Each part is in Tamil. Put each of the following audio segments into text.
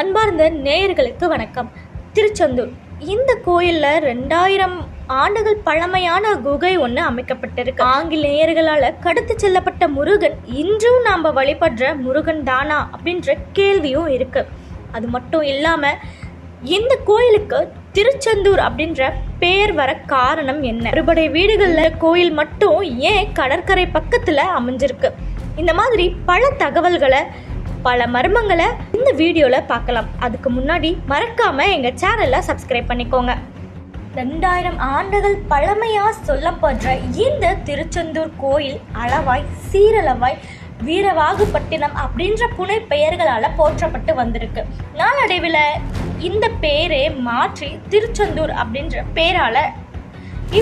அன்பார்ந்த நேயர்களுக்கு வணக்கம். திருச்செந்தூர். இந்த கோயிலில் ரெண்டாயிரம் ஆண்டுகள் பழமையான குகை ஒன்று அமைக்கப்பட்டிருக்கு. ஆங்கிலேயர்களால் கடத்து செல்லப்பட்ட முருகன் இன்றும் நாம் வழிபடுற முருகன் தானா அப்படின்ற கேள்வியும் இருக்கு. அது மட்டும் இல்லாமல் இந்த கோயிலுக்கு திருச்செந்தூர் அப்படின்ற பேர் வர காரணம் என்ன? அறுபடை வீடுகளில் கோயில் மட்டும் ஏன் கடற்கரை பக்கத்தில் அமைஞ்சிருக்கு? இந்த மாதிரி பல தகவல்களை பல மர்மங்களை இந்த வீடியோவில் பார்க்கலாம். அதுக்கு முன்னாடி மறக்காம எங்கள் சேனலை சப்ஸ்கிரைப் பண்ணிக்கோங்க. ரெண்டாயிரம் ஆண்டுகள் பழமையாக சொல்லப்படுற இந்த திருச்செந்தூர் கோயில் அளவாய் சீரளவாய் வீரவாகுப்பட்டினம் அப்படின்ற புனை பெயர்களால் போற்றப்பட்டு வந்திருக்கு. நாளடைவில் இந்த பேரே மாற்றி திருச்செந்தூர் அப்படின்ற பேரால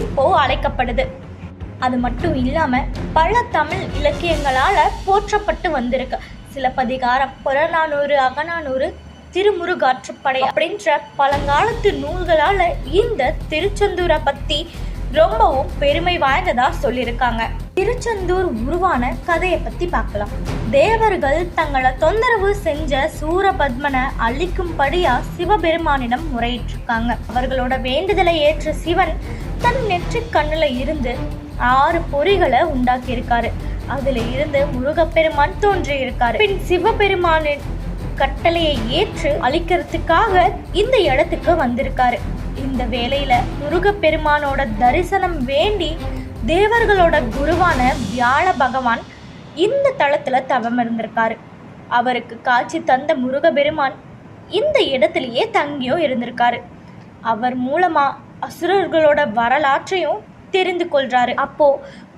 இப்போ அழைக்கப்படுது. அது மட்டும் இல்லாமல் பல தமிழ் இலக்கியங்களால் போற்றப்பட்டு வந்திருக்கு. சிலப்பதிகாரம் புறநானூறு அகநானூறு திருமுருகாற்றுப்படை அப்படின்ற பழங்காலத்து நூல்களால் இந்த திருச்செந்தூரை பற்றி ரொம்பவும் பெருமை வாய்ந்ததா சொல்லியிருக்காங்க. திருச்செந்தூர் உருவான கதையை பற்றி பார்க்கலாம். தேவர்கள் தங்களை தொந்தரவு செஞ்ச சூரபத்மனை அழிக்கும்படியா சிவபெருமானிடம் முறையிட்டிருக்காங்க. அவர்களோட வேண்டுதலை ஏற்ற சிவன் தன் நெற்றிக் கண்ணுல இருந்து ஆறு பொறிகளை உண்டாக்கியிருக்காரு. அதுல இருந்து முருகப்பெருமான் தோன்றி இருக்காரு பின் சிவபெருமானின் கட்டளையை ஏற்று அழிக்கிறதுக்காக இந்த இடத்துக்கு வந்திருக்காரு. இந்த வேளையில முருகப்பெருமானோட தரிசனம் வேண்டி தேவர்களோட குருவான வியாழ பகவான் இந்த தளத்துல தவம் இருந்திருக்காரு. அவருக்கு காட்சி தந்த முருகப்பெருமான் இந்த இடத்துலயே தங்கியும் இருந்திருக்காரு. அவர் மூலமா அசுரர்களோட வரலாற்றையும் தெரிந்து கொள்றாரு. அப்போ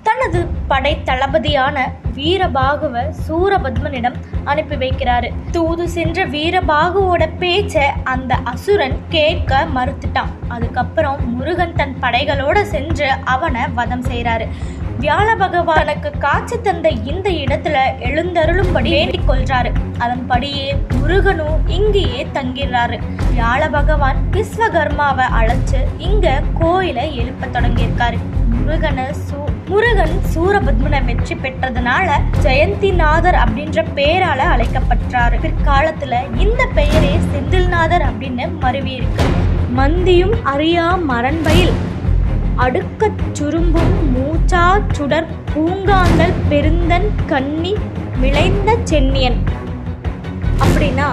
தனது படை தளபதியான வீரபாகுவ சூரபத்மனிடம் அனுப்பி வைக்கிறாரு. தூது சென்ற வீரபாகுவோட பேச்ச அந்த அசுரன் கேட்க மறுத்துட்டான். அதுக்கப்புறம் முருகன் தன் படைகளோட சென்று அவனை வதம் செய்கிறாரு வியாழ பகவானுக்கு காட்சி தந்த இந்த இடத்துல எழுந்தருளும்படி வேண்டிக் கொள்றாரு. அதன்படியே முருகனும் இங்கேயே தங்கிடுறாரு. வியாழ பகவான் விஸ்வகர்மாவை அழைச்சு இங்க கோயிலை எழுப்ப தொடங்கியிருக்காரு. முருகனை சூ முருகன் சூரபத்மனை வெற்றி பெற்றதுனால ஜெயந்திநாதர் அப்படின்ற பெயரால அழைக்கப்பட்டாரு. பிற்காலத்துல இந்த பெயரே செந்தில்நாதர் அப்படின்னு மருவி இருக்கு. மந்தியும் அறியா மரண்பயில் அடுக்கச் சுரும்பும் மூச்சா சுடர் பூங்காந்தல் பெருந்தன் கன்னி விளைந்த சென்னியன். அப்படின்னா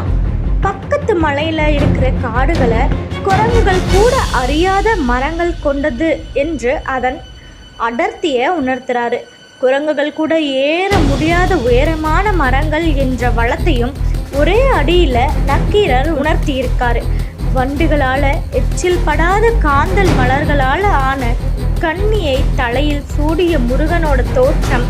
பக்கத்து மலையில் இருக்கிற காடுகளை குரங்குகள் கூட அறியாத மரங்கள் கொண்டது என்று அதன் அடர்த்தியை உணர்த்துறாரு. குரங்குகள் கூட ஏற முடியாத உயரமான மரங்கள் என்ற வளத்தையும் ஒரே அடியில் நக்கீரர் உணர்த்தியிருக்காரு. வண்டுகளால் எச்சில் படாத காந்தல் மலர்களால் ஆன கண்ணியை தலையில் சூடிய முருகனோட தோற்றம்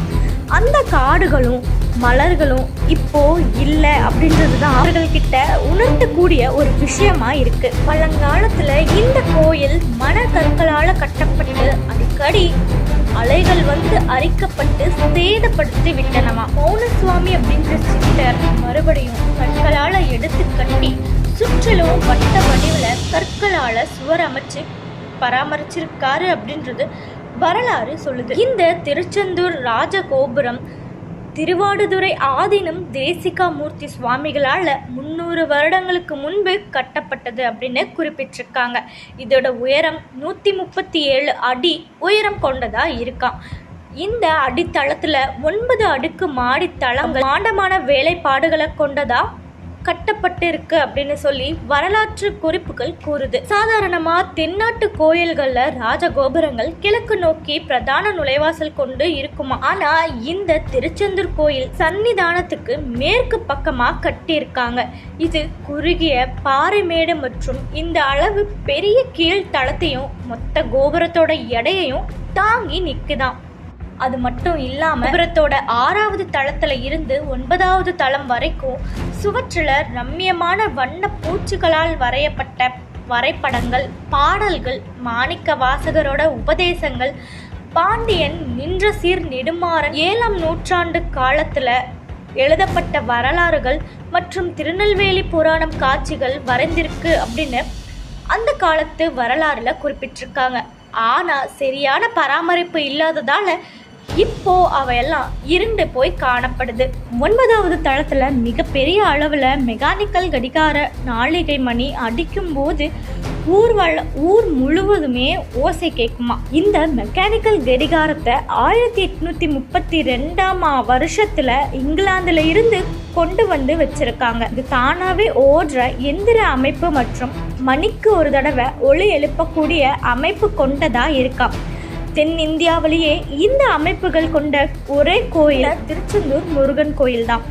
அந்த காடுகளும் மலர்களும் இப்போ இல்லை அப்படின்றது தான் அவர்கள்கிட்ட உணர்த்தக்கூடிய ஒரு விஷயமா இருக்கு. பழங்காலத்துல இந்த கோயில் மணக்கற்களால் கட்டப்பட்டு அடிக்கடி அலைகள் வந்து அரிக்கப்பட்டு சேதப்படுத்தி விட்டனமா மௌனசுவாமி அப்படின்ற சித்தர் மறுபடியும் கற்களால் எடுத்து கட்டி சுற்றிலும் வட்ட வடிவில் கற்களால் சுவர் அமைச்சு பராமரிச்சிருக்காரு அப்படின்றது வரலாறு சொல்லுது. இந்த திருச்செந்தூர் ராஜகோபுரம் திருவாடுதுறை ஆதீனம் தேசிகா மூர்த்தி சுவாமிகளால் முந்நூறு வருடங்களுக்கு முன்பு கட்டப்பட்டது அப்படின்னு குறிப்பிட்டிருக்காங்க. இதோட உயரம் நூற்றி முப்பத்தி ஏழு அடி உயரம் கொண்டதாக இருக்காம். இந்த அடித்தளத்தில் ஒன்பது அடுக்கு மாடித்தளங்கள் ஆண்டமான வேலைப்பாடுகளை கொண்டதா கட்டப்பட்டிருக்கு அப்படின்னு சொல்லி வரலாற்று குறிப்புகள் கூறுது. சாதாரணமா தென்னாட்டு கோயில்கள்ல ராஜகோபுரங்கள் கிழக்கு நோக்கி பிரதான நுழைவாசல் கொண்டு இருக்குமா? ஆனா இந்த திருச்செந்தூர் கோயில் சன்னிதானத்துக்கு மேற்கு பக்கமா கட்டியிருக்காங்க. இது குறுகிய பாறை மேடு மற்றும் இந்த அளவு பெரிய கீழ் தளத்தையும் மொத்த கோபுரத்தோட எடையையும் தாங்கி நிற்குதான் அது மட்டும் இல்லாம கோபுரத்தோட ஆறாவது தளத்துல இருந்து ஒன்பதாவது தளம் வரைக்கும் சுவற்றில் ரம்மியமான வண்ண பூச்சிகளால் வரையப்பட்ட வரைபடங்கள் பாடல்கள் மாணிக்க வாசகரோட உபதேசங்கள் பாண்டியன் நின்ற சீர் நெடுமாறன் ஏழாம் நூற்றாண்டு காலத்துல எழுதப்பட்ட வரலாறுகள் மற்றும் திருநெல்வேலி புராணம் காட்சிகள் வரைந்திருக்கு அப்படின்னு அந்த காலத்து வரலாறுல குறிப்பிட்டிருக்காங்க. ஆனா சரியான பராமரிப்பு இல்லாததால இப்போ அவையெல்லாம் இருண்டு போய் காணப்படுது. ஒன்பதாவது தளத்துல மிகப்பெரிய அளவுல மெக்கானிக்கல் கடிகார நாளிகை மணி அடிக்கும் போது ஊர் வள ஊர் முழுவதுமே ஓசை கேட்குமா. இந்த மெக்கானிக்கல் கடிகாரத்தை ஆயிரத்தி எட்நூத்தி முப்பத்தி ரெண்டாம் வருஷத்துல இங்கிலாந்துல இருந்து கொண்டு வந்து வச்சிருக்காங்க. இது தானாவே ஓடுற எந்திர அமைப்பு மற்றும் மணிக்கு ஒரு தடவை ஒளி எழுப்பக்கூடிய அமைப்பு கொண்டதா இருக்காம். தென்னிந்தியாவிலேயே இந்த அமைப்புகள் கொண்ட ஒரே கோயில் திருச்செந்தூர் முருகன் கோயில் தான்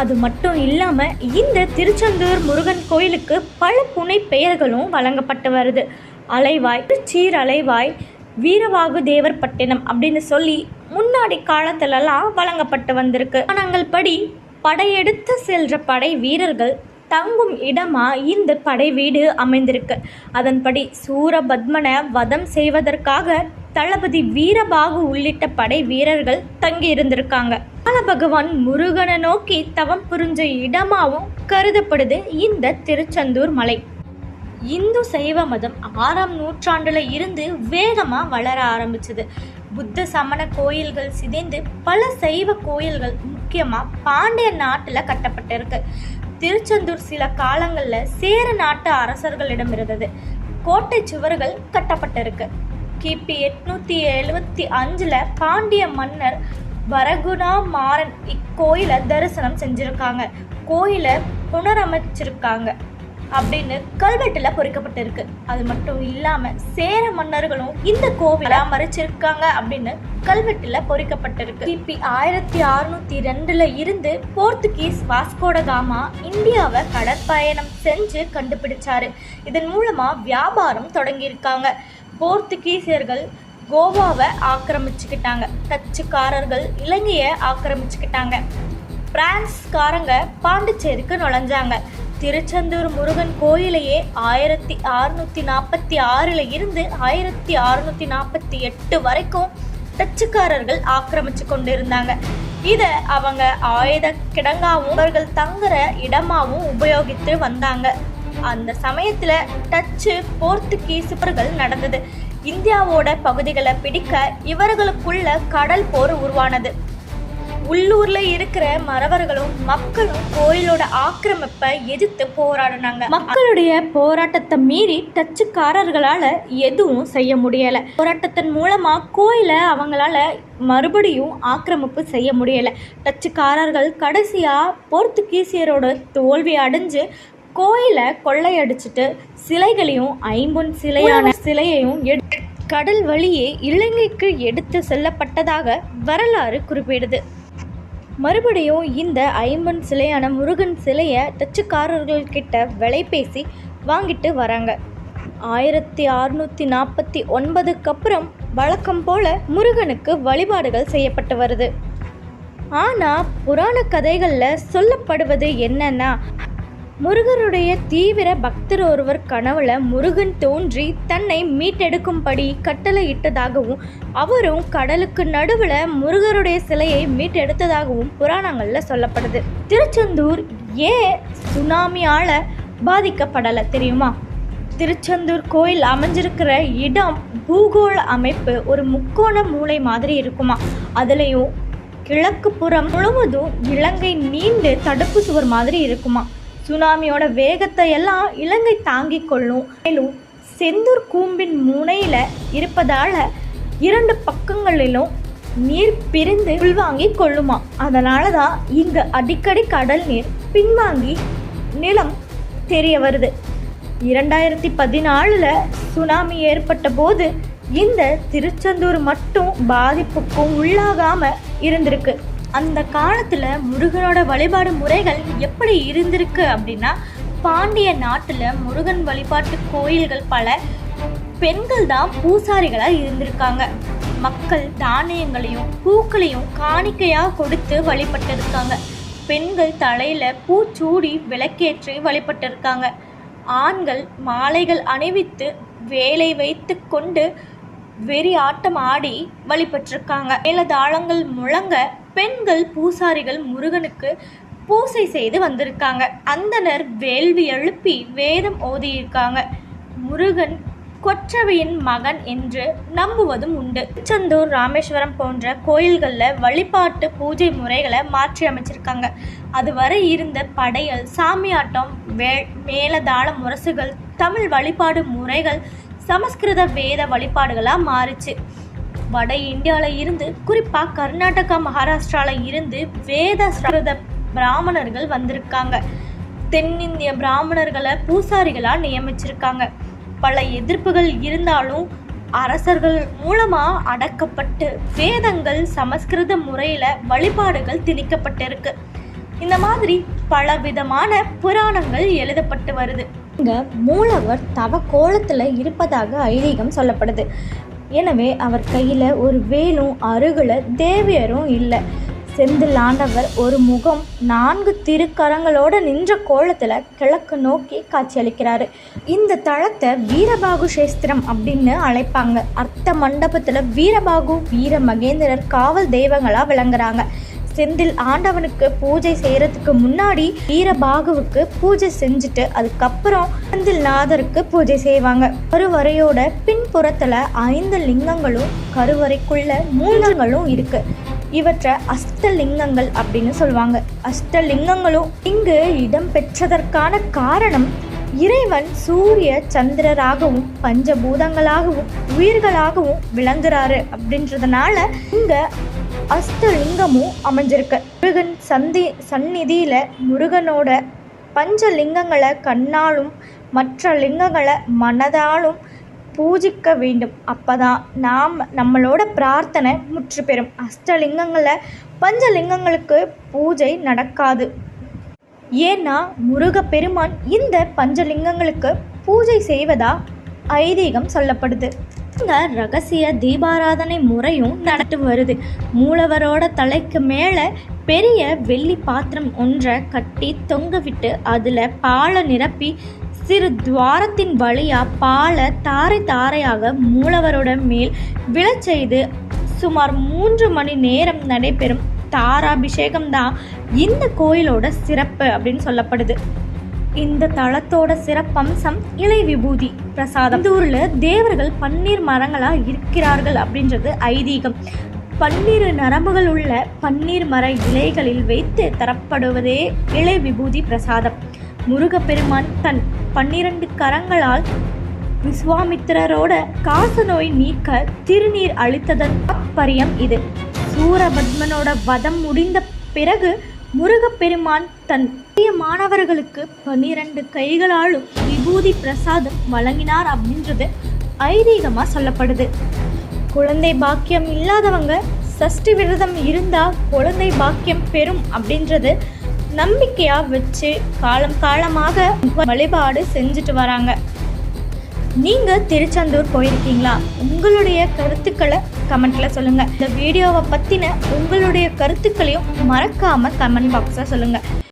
அது மட்டும் இல்லாம இந்த திருச்செந்தூர் முருகன் கோயிலுக்கு பல புனை பெயர்களும் வழங்கப்பட்டு வருது. அலைவாய் சீர் அலைவாய் வீரவாகு தேவர் பட்டினம் அப்படின்னு சொல்லி முன்னாடி காலத்துலலாம் வழங்கப்பட்டு வந்திருக்கு. நாங்கள் படி படையெடுத்து செல்ற படை வீரர்கள் தங்கும் இடமா இந்த படை வீடு அமைந்திருக்கு. அதன்படி சூரபத்மனை வதம் செய்வதற்காக தளபதி வீரபாகு உள்ளிட்ட படை வீரர்கள் தங்கி இருந்திருக்காங்க பகவான் முருகனை நோக்கி தவம் புரிஞ்ச இடமாவும் கருதப்படுது இந்த திருச்செந்தூர் மலை. இந்து சைவ மதம் ஆறாம் நூற்றாண்டுல இருந்து வேகமா வளர ஆரம்பிச்சது. புத்த சமண கோயில்கள் சிதைந்து பல சைவ கோயில்கள் முக்கியமா பாண்டிய நாட்டுல கட்டப்பட்டிருக்கு. திருச்செந்தூர் சில காலங்கள்ல சேர நாட்டு அரசர்களிடம் இருந்தது. கோட்டை சுவர்கள் கட்டப்பட்டிருக்கு. கிபி எட்நூத்தி எழுபத்தி அஞ்சுல பாண்டிய மன்னர் வரகுணா மாறன் இக்கோயிலை தரிசனம் செஞ்சிருக்காங்க. கோயிலை புனரமைச்சிருக்காங்க அப்படின்னு கல்வெட்டுல பொறிக்கப்பட்டிருக்கு. அது மட்டும் இல்லாம சேர மன்னர்களும் இந்த கோவிலை மறைச்சிருக்காங்க அப்படின்னு கல்வெட்டுல பொறிக்கப்பட்டிருக்கு. கிபி ஆயிரத்தி அறுநூத்தி ரெண்டுல இருந்து போர்த்துகீஸ் வாஸ்கோடகாமா இந்தியாவை கடற்பயணம் செஞ்சு கண்டுபிடிச்சாரு. இதன் மூலமா வியாபாரம் தொடங்கியிருக்காங்க. போர்த்துகீசியர்கள் கோவாவை ஆக்கிரமிச்சுக்கிட்டாங்க. டச்சுக்காரர்கள் இலங்கையை ஆக்கிரமிச்சுக்கிட்டாங்க. பிரான்ஸ்காரங்க பாண்டிச்சேரிக்கு நுழைஞ்சாங்க. திருச்செந்தூர் முருகன் கோயிலையே ஆயிரத்தி அறுநூற்றி நாற்பத்தி ஆறில் இருந்து ஆயிரத்தி அறுநூற்றி நாற்பத்தி எட்டு வரைக்கும் டச்சுக்காரர்கள் ஆக்கிரமிச்சு கொண்டு இருந்தாங்க இதை அவங்க ஆயுத கிடங்காவும் அவர்கள் தங்குற இடமாகவும் உபயோகித்து வந்தாங்க. அந்த சமயத்தில் டச்சு போர்த்துகீசுபர்கள் நடந்தது. இந்தியாவோட பகுதிகளை பிடிக்க இவர்களுக்குள்ள கடல் போர் உருவானது. உள்ளூர்ல இருக்கிற மறவர்களும் மக்களும் கோயிலோட ஆக்கிரமிப்பை எதிர்த்து போராடினாங்க. மக்களுடைய போராட்டத்தை மீறி டச்சுக்காரர்களால எதுவும் செய்ய முடியல. போராட்டத்தின் மூலமா கோயிலை அவங்களால மறுபடியும் ஆக்கிரமிப்பு செய்ய முடியல. டச்சுக்காரர்கள் கடைசியா போர்த்துகீசியரோட தோல்வி அடைஞ்சு கோயிலை கொள்ளையடிச்சிட்டு சிலைகளையும் ஐம்பொன் சிலையான சிலையையும் கடல் வழியே இலங்கைக்கு எடுத்து செல்லப்பட்டதாக வரலாறு குறிப்பிடுது. மறுபடியும் இந்த ஐம்பன் சிலையான முருகன் சிலையை டச்சுக்காரர்கள்கிட்ட விலை பேசி வாங்கிட்டு வராங்க. ஆயிரத்தி அறுநூற்றி நாற்பத்தி ஒன்பதுக்கு அப்புறம் வழக்கம் போல முருகனுக்கு வழிபாடுகள் செய்யப்பட்டு வருது. ஆனால் புராண கதைகளில் சொல்லப்படுவது என்னன்னா முருகருடைய தீவிர பக்தர் ஒருவர் கனவுல முருகன் தோன்றி தன்னை மீட்டெடுக்கும்படி கட்டளையிட்டதாகவும் அவரும் கடலுக்கு நடுவில் முருகருடைய சிலையை மீட்டெடுத்ததாகவும் புராணங்களில் சொல்லப்படுது. திருச்செந்தூர் ஏன் சுனாமியால் பாதிக்கப்படலை தெரியுமா? திருச்செந்தூர் கோயில் அமைஞ்சிருக்கிற இடம் பூகோள அமைப்பு ஒரு முக்கோண மூளை மாதிரி இருக்குமா? அதுலேயும் கிழக்கு புறம் முழுவதும் இலங்கை நீண்டு தடுப்பு சுவர் மாதிரி இருக்குமா? சுனாமியோட வேகத்தை எல்லாம் இலங்கை தாங்கிக் கொள்ளும். மேலும் செந்தூர் கூம்பின் முனையில் இருப்பதால் இரண்டு பக்கங்களிலும் நீர் பிரிந்து உள்வாங்கி கொள்ளுமா. அதனால தான் இங்கு அடிக்கடி கடல் நீர் பின்வாங்கி நிலம் தெரிய வருது. இரண்டாயிரத்தி பதினாலில் சுனாமி ஏற்பட்ட போது இந்த திருச்செந்தூர் மட்டும் பாதிப்புக்கும் உள்ளாகாமல் இருந்திருக்கு. அந்த காலத்தில் முருகனோட வழிபாடு முறைகள் எப்படி இருந்திருக்கு அப்படின்னா பாண்டிய நாட்டில் முருகன் வழிபாட்டு கோயில்கள் பல பெண்கள் தான் பூசாரிகளாக இருந்திருக்காங்க. மக்கள் தானியங்களையும் பூக்களையும் காணிக்கையாக கொடுத்து வழிபட்டிருக்காங்க. பெண்கள் தலையில் பூச்சூடி விளக்கேற்றி வழிபட்டிருக்காங்க. ஆண்கள் மாலைகள் அணிவித்து வேலை வைத்து கொண்டு வெறி ஆட்டம் ஆடி வழிபட்டிருக்காங்க. மேலதாளங்கள் முழங்க பெண்கள் பூசாரிகள் முருகனுக்கு பூசை செய்து வந்திருக்காங்க. அந்தனர் வேள்வி எழுப்பி வேதம் ஓதியிருக்காங்க. முருகன் கொற்றவையின் மகன் என்று நம்புவதும் உண்டு. திருச்செந்தூர் ராமேஸ்வரம் போன்ற கோயில்களில் வழிபாட்டு பூஜை முறைகளை மாற்றி அமைச்சிருக்காங்க. அதுவரை இருந்த படையல் சாமியாட்டம் வே மேலதாள முரசுகள் தமிழ் வழிபாடு முறைகள் சமஸ்கிருத வேத வழிபாடுகளாக மாறுச்சு. வட இந்தியாவில் இருந்து குறிப்பாக கர்நாடகா மகாராஷ்டிராவில் இருந்து வேத சிரத பிராமணர்கள் வந்திருக்காங்க. தென்னிந்திய பிராமணர்களை பூசாரிகளாக நியமிச்சிருக்காங்க. பல எதிர்ப்புகள் இருந்தாலும் அரசர்கள் மூலமாக அடக்கப்பட்டு வேதங்கள் சமஸ்கிருத முறையில் வழிபாடுகள் திணிக்கப்பட்டிருக்கு. இந்த மாதிரி பல விதமான புராணங்கள் எழுதப்பட்டு வருது. இங்கே மூலவர் தவ கோலத்தில் இருப்பதாக ஐதீகம் சொல்லப்படுது. எனவே அவர் கையில் ஒரு வேலும் அருகில் தேவியரும் இல்லை. செந்தில் ஆண்டவர் ஒரு முகம் நான்கு திருக்கரங்களோடு நின்ற கோலத்தில் கிழக்கு நோக்கி காட்சியளிக்கிறாரு. இந்த தளத்தை வீரபாகு சேஸ்திரம் அப்படின்னு அழைப்பாங்க. அர்த்த மண்டபத்தில் வீரபாகு வீர மகேந்திரர் காவல் தெய்வங்களாக விளங்குறாங்க. செந்தில் ஆண்டவனுக்கு பூஜை செய்யறதுக்கு முன்னாடி வீரபாகுவுக்கு பூஜை செஞ்சுட்டு அதுக்கப்புறம் செந்தில் நாதருக்கு பூஜை செய்வாங்க. கருவறையோட பின்புறத்துல ஐந்து லிங்கங்களும் கருவறைக்குள்ள மூலங்களும் இருக்கு. இவற்றை அஷ்டலிங்கங்கள் அப்படின்னு சொல்லுவாங்க. அஷ்டலிங்கங்களும் இங்கு இடம் பெற்றதற்கான காரணம் இறைவன் சூரிய சந்திரராகவும் பஞ்சபூதங்களாகவும் உயிர்களாகவும் விளங்குறாரு அப்படின்றதுனால இங்க அஷ்டலிங்கமும் அமைஞ்சிருக்கு. முருகன் சந்தி சந்நிதியில முருகனோட பஞ்ச லிங்கங்களை கண்ணாலும் மற்ற லிங்கங்களை மனதாலும் பூஜிக்க வேண்டும். அப்பதான் நாம் நம்மளோட பிரார்த்தனை முற்று பெறும். அஷ்டலிங்கங்களை பஞ்சலிங்கங்களுக்கு பூஜை நடக்காது. ஏன்னா முருகப்பெருமான் இந்த பஞ்சலிங்கங்களுக்கு பூஜை செய்வதா ஐதீகம் சொல்லப்படுது. இங்க ரகசிய தீபாராதனை முறையும் நடந்து வருது. மூலவரோட தலைக்கு மேலே பெரிய வெள்ளி பாத்திரம் ஒன்றை கட்டி தொங்க விட்டு அதில் பாலை நிரப்பி சிறு துவாரத்தின் வழியாக பாலை தாரை தாரையாக மூலவரோட மேல் விழச் செய்து சுமார் மூன்று மணி நேரம் நடைபெறும் தாராபிஷேகம் தான் இந்த கோயிலோட சிறப்பு அப்படின்னு சொல்லப்படுது. இந்த தளத்தோட சிறப்பம்சம் இலை விபூதி பிரசாதம். இந்த ஊர்ல தேவர்கள் பன்னீர் மரங்களா இருக்கிறார்கள் அப்படின்றது ஐதீகம். பன்னிரு நரம்புகள் உள்ள பன்னீர் மர இலைகளில் வைத்து தரப்படுவதே இலை விபூதி பிரசாதம். முருகப்பெருமான் தன் பன்னிரண்டு கரங்களால் விஸ்வாமித்திரரோட காச நோய் நீக்க திருநீர் அளித்ததன் அப்பரியம் இது. சூரபத்மனோட வதம் முடிந்த பிறகு முருகப்பெருமான் தன் பெரிய மாணவர்களுக்கு பன்னிரண்டு கைகளாலும் விபூதி பிரசாதம் வழங்கினார் அப்படின்றது ஐதீகமாக சொல்லப்படுது. குழந்தை பாக்கியம் இல்லாதவங்க சஷ்டி விரதம் இருந்தால் குழந்தை பாக்கியம் பெறும் அப்படின்றது நம்பிக்கையாக வச்சு காலம் காலமாக வழிபாடு செஞ்சுட்டு வராங்க. நீங்கள் திருச்செந்தூர் போயிருக்கீங்களா? உங்களுடைய கருத்துக்களை கமெண்ட்டில் சொல்லுங்கள் இந்த வீடியோவை பற்றின உங்களுடைய கருத்துக்களையும் மறக்காமல் கமெண்ட் பாக்ஸில் சொல்லுங்கள்